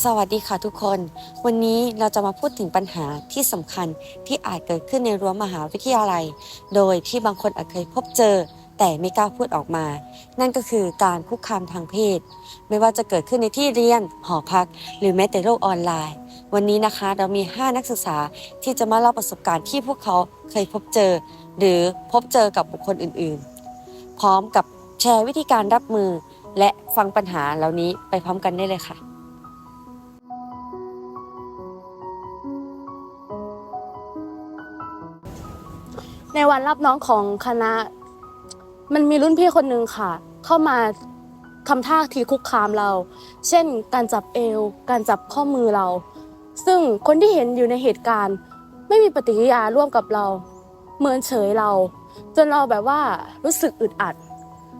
สวัสดีค่ะทุกคน วันนี้เราจะมาพูดถึงปัญหาที่สำคัญที่อาจเกิดขึ้นในรั้วมหาวิทยาลัย โดยที่บางคนอาจเคยพบเจอ แต่ไม่กล้าพูดออกมา นั่นก็คือการคุกคามทางเพศ ไม่ว่าจะเกิดขึ้นในที่เรียน หอพัก หรือแม้แต่โลกออนไลน์ วันนี้นะคะเรามี 5 นักศึกษาที่จะมาเล่าประสบการณ์ที่พวกเขาเคยพบเจอ หรือพบเจอกับบุคคลอื่นๆ พร้อมกับแชร์วิธีการรับมือ และฟังปัญหาเหล่านี้ไปพร้อมกันได้เลยค่ะ ในวันรับน้องของคณะ มันมีรุ่นพี่คนหนึ่งค่ะ เข้ามาทำท่าทีคุกคามเรา เช่น การจับเอว การจับข้อมือเรา ซึ่งคนที่เห็นอยู่ในเหตุการณ์ ไม่มีปฏิกิริยาร่วมกับเราเหมือนเฉยเรา จนเราแบบว่ารู้สึกอึดอัด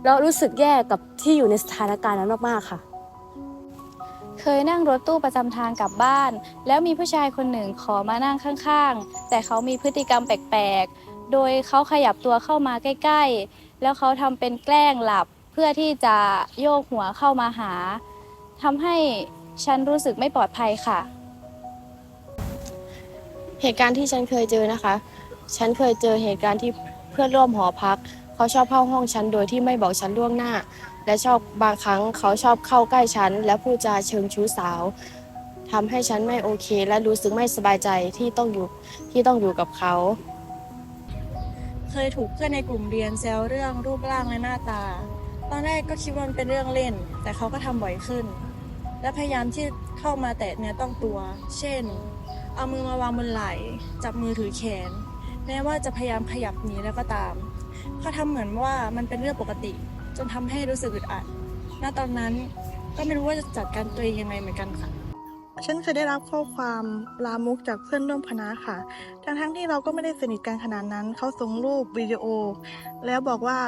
แล้วรู้สึกแย่กับที่อยู่ในสถานการณ์นั้นมากๆค่ะเคยนั่งรถตู้ประจำทางกลับบ้าน แล้วมีผู้ชายคนหนึ่งขอมานั่งข้างๆ แต่เขามีพฤติกรรมแปลกๆ โดยเขาขยับตัวเข้ามาใกล้ๆ แล้วเขาทำเป็นแกล้งหลับเพื่อที่จะโยกหัวเข้ามาหาทำให้ฉันรู้สึกไม่ปลอดภัยค่ะ เหตุการณ์ที่ฉันเคยเจอนะคะ ฉันเคยเจอเหตุการณ์ที่เพื่อนร่วมหอพัก เขาชอบเข้าห้องฉันโดยที่ไม่บอกฉันล่วงหน้า และชอบบางครั้งเขาชอบเข้าใกล้ฉัน และพูดจาเชิงชู้สาวทำให้ฉันไม่โอเค และรู้สึกไม่สบายใจที่ต้องอยู่ที่ต้องอยู่กับเขา เคยถูกเพื่อนในกลุ่มเรียนแซวเรื่องรูปร่างและหน้าตา ตอนแรกก็คิดว่ามันเป็นเรื่องเล่น แต่เขาก็ทำบ่อยขึ้น และพยายามที่เข้ามาแตะเนื้อต้องตัว เช่น เอามือมาวางบนไหล่จับมือถือแขน แม้ว่าจะพยายามขยับหนีแล้วก็ตามเขาทำเหมือนว่ามันเป็นเรื่องปกติ จนทำให้รู้สึกอึดอัด ณ ตอนนั้นก็ไม่รู้ว่าจะจัดการตัวเองยังไงเหมือนกันค่ะ ฉันเคยได้รับข้อความลามกจากเพื่อนร่วมคณะค่ะ ทั้งทั้งที่เราก็ไม่ได้สนิทกันขนาดนั้น เขาส่งรูปวิดีโอ แล้วบอกว่า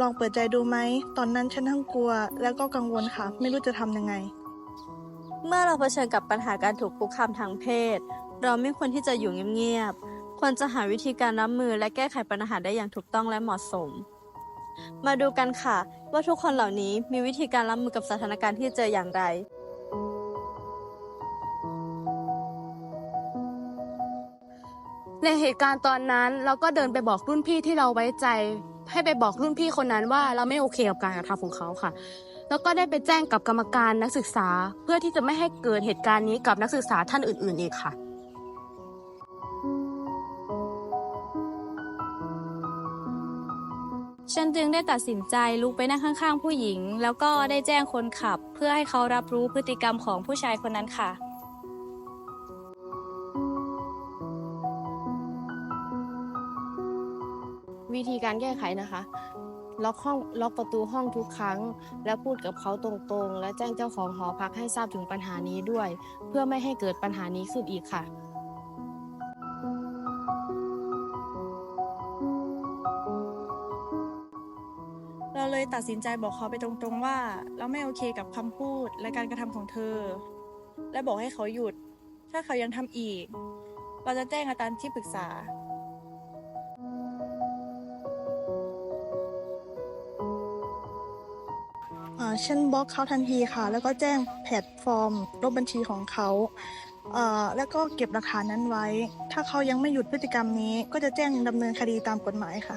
ลองเปิดใจดูไหม ตอนนั้นฉันทั้งกลัว แล้วก็กังวลค่ะ ไม่รู้จะทำยังไง เมื่อเราเผชิญกับปัญหาการถูกคุกคามทางเพศ เราไม่ควรที่จะอยู่เงียบๆ ควรจะหาวิธีการรับมือและแก้ไขปัญหาได้อย่างถูกต้องและเหมาะสม มาดูกันค่ะ ว่าทุกคนเหล่านี้มีวิธีการรับมือกับสถานการณ์ที่เจออย่างไร ในเหตุการณ์ตอนนั้นเราก็เดินไปบอกรุ่นพี่ที่เราไว้ใจ ให้ไปบอกรุ่นพี่คนนั้นว่าเราไม่โอเคกับการกระทำของเขาค่ะ แล้วก็ได้ไปแจ้งกับกรรมการนักศึกษา เพื่อที่จะไม่ให้เกิดเหตุการณ์นี้กับนักศึกษาท่านอื่น ๆอีกค่ะฉันจึงได้ตัดสินใจลุกไปนั่งข้าง ๆ ผู้หญิง แล้วก็ได้แจ้งคนขับ เพื่อให้เขารับรู้พฤติกรรมของผู้ชายคนนั้นค่ะ วิธีการแก้ไขนะคะ ล็อกห้องล็อกประตูห้องทุกครั้ง และพูดกับเขาตรงๆ และแจ้งเจ้าของหอพักให้ทราบถึงปัญหานี้ด้วย เพื่อไม่ให้เกิดปัญหานี้ขึ้นอีกค่ะเราเลยตัดสินใจบอกเขาไปตรงๆว่า เราไม่โอเคกับคำพูดและการกระทำของเธอ และบอกให้เขาหยุด ถ้าเขายังทำอีก เราจะแจ้งอาจารย์ที่ปรึกษา ฉันบล็อกเขาทันทีค่ะ แล้วก็แจ้งแพลตฟอร์มลบบัญชีของเขาแล้วก็เก็บหลักฐานนั้นไว้ ถ้าเขายังไม่หยุดพฤติกรรมนี้ ก็จะแจ้งดำเนินคดีตามกฎหมายค่ะ